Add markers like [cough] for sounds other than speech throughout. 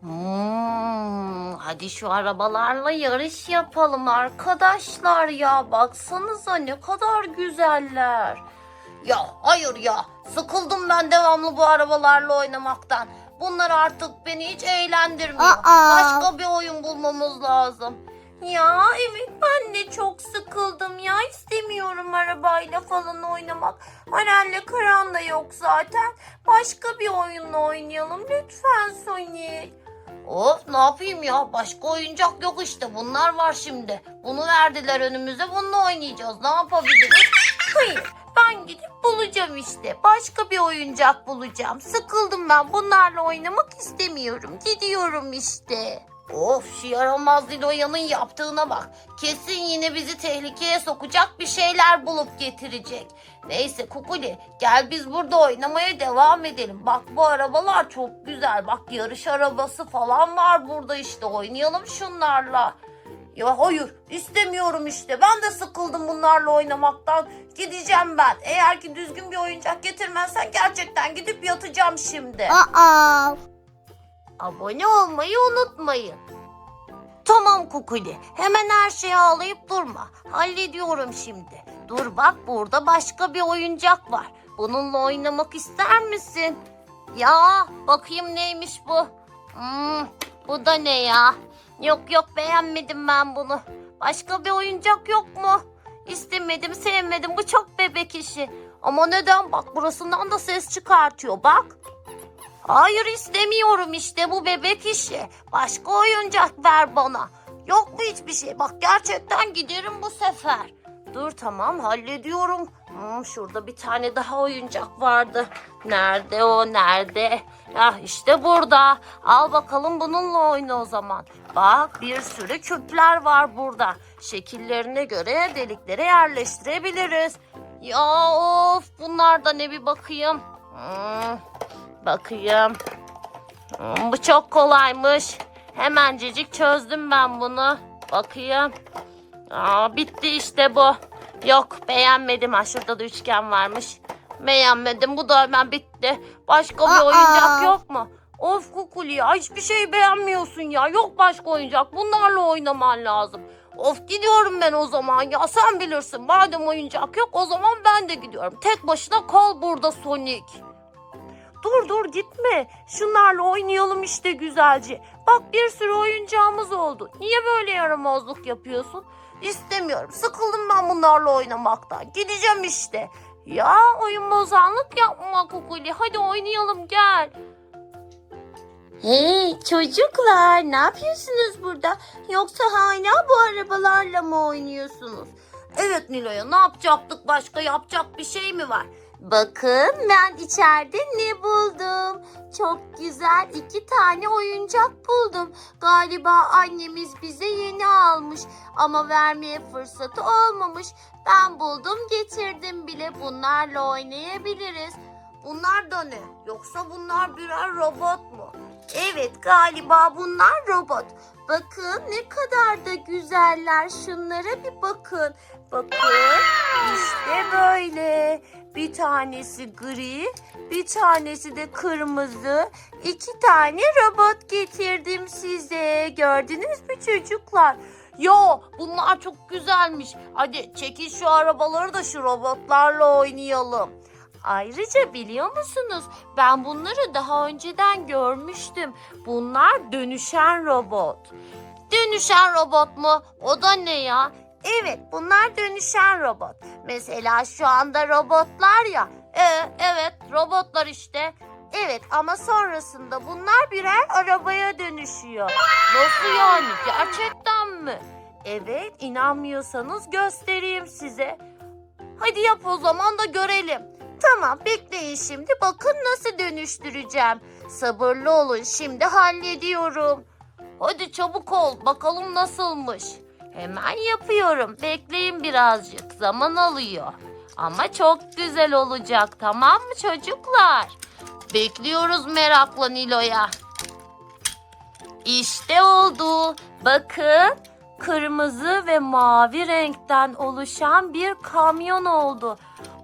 Hmm, hadi şu arabalarla yarış yapalım arkadaşlar ya. Baksanıza ne kadar güzeller. Ya hayır ya. Sıkıldım ben devamlı bu arabalarla oynamaktan. Bunlar artık beni hiç eğlendirmiyor. Aa. Başka bir oyun bulmamız lazım. Ya evet ben de çok sıkıldım ya. istemiyorum arabayla falan oynamak. Harel'le Karan da yok zaten. Başka bir oyunla oynayalım lütfen Sonic. Of ne yapayım ya başka oyuncak yok işte bunlar var şimdi. Bunu verdiler önümüze bununla oynayacağız ne yapabiliriz? Hayır ben gidip bulacağım işte. Başka bir oyuncak bulacağım. Sıkıldım ben bunlarla oynamak istemiyorum. Gidiyorum işte. Of şu yaramaz Diloya'nın yaptığına bak. Kesin yine bizi tehlikeye sokacak bir şeyler bulup getirecek. Neyse Kukuli gel biz burada oynamaya devam edelim. Bak bu arabalar çok güzel. Bak yarış arabası falan var burada işte. Oynayalım şunlarla. Ya hayır istemiyorum işte. Ben de sıkıldım bunlarla oynamaktan. Gideceğim ben. Eğer ki düzgün bir oyuncak getirmezsen gerçekten gidip yatacağım şimdi. Aa. Abone olmayı unutmayın. Tamam Kukuli. Hemen her şeyi ağlayıp durma. Hallediyorum şimdi. Dur bak burada başka bir oyuncak var. Bununla oynamak ister misin? Ya bakayım neymiş bu. Hmm, bu da ne ya? Yok yok beğenmedim ben bunu. Başka bir oyuncak yok mu? İstemedim sevmedim bu çok bebek işi. Ama neden bak burasından da ses çıkartıyor bak. Hayır istemiyorum işte bu bebek işi. Başka oyuncak ver bana. Yok mu hiçbir şey? Bak gerçekten giderim bu sefer. Dur tamam hallediyorum. Hmm, şurada bir tane daha oyuncak vardı. Nerede o nerede? Ya işte burada. Al bakalım bununla oyna o zaman. Bak bir sürü küpler var burada. Şekillerine göre deliklere yerleştirebiliriz. Ya of bunlar ne bir bakayım. Hmm, Bakayım. Hmm, bu çok kolaymış. Hemencecik çözdüm ben bunu. Bakayım. Aa, bitti işte bu. Yok beğenmedim. Ha şurada da üçgen varmış. Beğenmedim. Bu da hemen bitti. Başka bir Aa. oyuncak yok mu? Of Kukuli ya hiçbir şey beğenmiyorsun ya. Yok başka oyuncak. Bunlarla oynaman lazım. Of gidiyorum ben o zaman ya. Sen bilirsin. Madem oyuncak yok o zaman ben de gidiyorum. Tek başına kal burada Sonic. Dur dur gitme. Şunlarla oynayalım işte güzelce. Bak bir sürü oyuncağımız oldu. Niye böyle yaramazlık yapıyorsun? İstemiyorum. Sıkıldım ben bunlarla oynamaktan. Gideceğim işte. Ya oyun bozanlık yapma Kukuli. Hadi oynayalım gel. Hey çocuklar ne yapıyorsunuz burada? Yoksa hala bu arabalarla mı oynuyorsunuz? Evet Nilo'ya ne yapacaktık başka yapacak bir şey mi var? Bakın ben içeride ne buldum. Çok güzel iki tane oyuncak buldum. Galiba annemiz bize yeni almış ama vermeye fırsatı olmamış. Ben buldum getirdim bile bunlarla oynayabiliriz. Bunlar da ne? Yoksa bunlar birer robot mu? Evet galiba bunlar robot. Bakın ne kadar da güzeller. Şunlara bir bakın. Bakın işte böyle. Bir tanesi gri, bir tanesi de kırmızı. İki tane robot getirdim size. Gördünüz mü çocuklar? Yo bunlar çok güzelmiş. Hadi çekin şu arabaları da şu robotlarla oynayalım. Ayrıca biliyor musunuz? Ben bunları daha önceden görmüştüm. Bunlar dönüşen robot. Dönüşen robot mu? O da ne ya? Evet, bunlar dönüşen robot. Mesela şu anda robotlar ya. Ee, evet, robotlar işte. Evet ama sonrasında bunlar birer arabaya dönüşüyor. Nasıl yani? Gerçekten mi? Evet, inanmıyorsanız göstereyim size. Hadi yap o zaman da görelim. Tamam bekleyin şimdi bakın nasıl dönüştüreceğim. Sabırlı olun şimdi hallediyorum. Hadi çabuk ol bakalım nasılmış. Hemen yapıyorum. Bekleyin birazcık. Zaman alıyor. Ama çok güzel olacak tamam mı çocuklar? Bekliyoruz merakla Nilo'ya. İşte oldu. Bakın kırmızı ve mavi renkten oluşan bir kamyon oldu.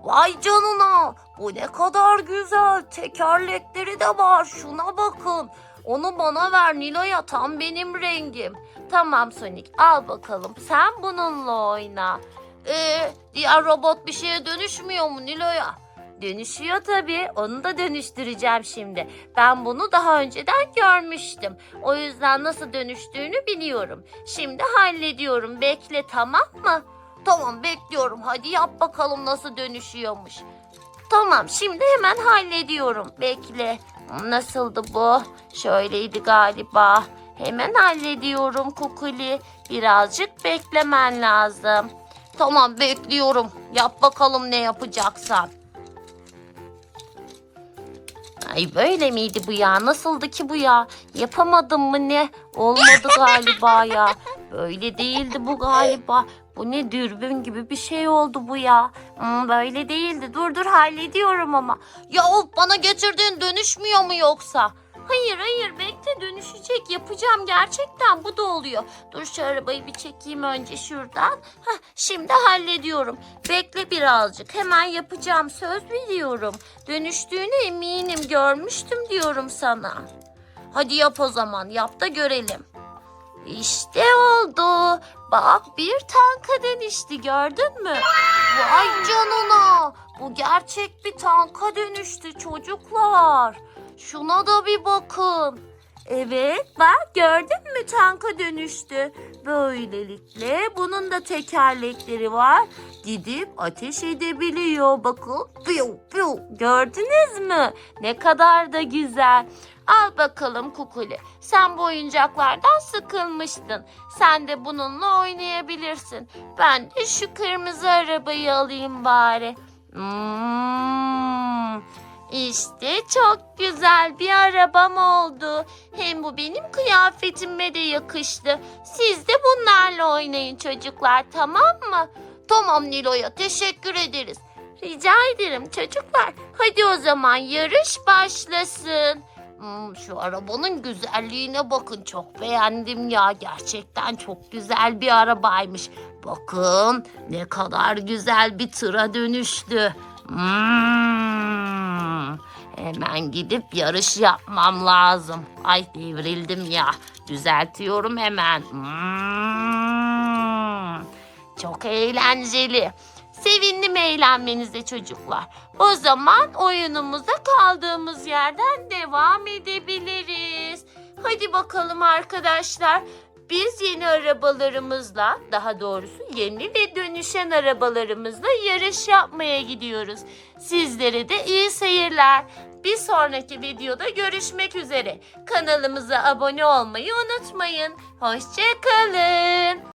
Vay canına bu ne kadar güzel tekerlekleri de var şuna bakın. Onu bana ver Nilo'ya tam benim rengim. Tamam Sonic al bakalım sen bununla oyna. Ee, diğer robot bir şeye dönüşmüyor mu Nilo'ya? Dönüşüyor tabii. Onu da dönüştüreceğim şimdi. Ben bunu daha önceden görmüştüm. O yüzden nasıl dönüştüğünü biliyorum. Şimdi hallediyorum. Bekle tamam mı? Tamam bekliyorum. Hadi yap bakalım nasıl dönüşüyormuş. Tamam şimdi hemen hallediyorum. Bekle. Nasıldı bu? Şöyleydi galiba. Hemen hallediyorum Kukuli. Birazcık beklemen lazım. Tamam bekliyorum. Yap bakalım ne yapacaksan. Ay böyle miydi bu ya? Nasıldı ki bu ya? Yapamadım mı ne? Olmadı galiba ya. [laughs] Böyle değildi bu galiba. Bu ne dürbün gibi bir şey oldu bu ya. Hmm, böyle değildi. Dur dur hallediyorum ama. Ya of bana getirdiğin dönüşmüyor mu yoksa? Hayır hayır bekle dönüşecek yapacağım gerçekten bu da oluyor. Dur şu arabayı bir çekeyim önce şuradan. Heh, şimdi hallediyorum. Bekle birazcık hemen yapacağım söz veriyorum. Dönüştüğüne eminim görmüştüm diyorum sana. Hadi yap o zaman yap da görelim. İşte oldu. Bak bir tanka dönüştü gördün mü? Vay canına. Bu gerçek bir tanka dönüştü çocuklar. Şuna da bir bakın. Evet bak gördün mü tanka dönüştü. Böylelikle bunun da tekerlekleri var. Gidip ateş edebiliyor. Bakın piu piu. Gördünüz mü? Ne kadar da güzel. Al bakalım Kukuli. Sen bu oyuncaklardan sıkılmıştın. Sen de bununla oynayabilirsin. Ben de şu kırmızı arabayı alayım bari. Hmm, işte çok güzel bir arabam oldu. Hem bu benim kıyafetime de yakıştı. Siz de bunlarla oynayın çocuklar tamam mı? Tamam Nilo'ya teşekkür ederiz. Rica ederim çocuklar. Hadi o zaman yarış başlasın. Hmm, şu arabanın güzelliğine bakın çok beğendim ya gerçekten çok güzel bir arabaymış. Bakın ne kadar güzel bir tıra dönüştü. Hmm, hemen gidip yarış yapmam lazım. Ay devrildim ya düzeltiyorum hemen. Hmm, çok eğlenceli. Sevindim eğlenmenize çocuklar. O zaman oyunumuza kaldığımız yerden devam edebiliriz. Hadi bakalım arkadaşlar. Biz yeni arabalarımızla, daha doğrusu yeni ve dönüşen arabalarımızla yarış yapmaya gidiyoruz. Sizlere de iyi seyirler. Bir sonraki videoda görüşmek üzere. Kanalımıza abone olmayı unutmayın. Hoşçakalın.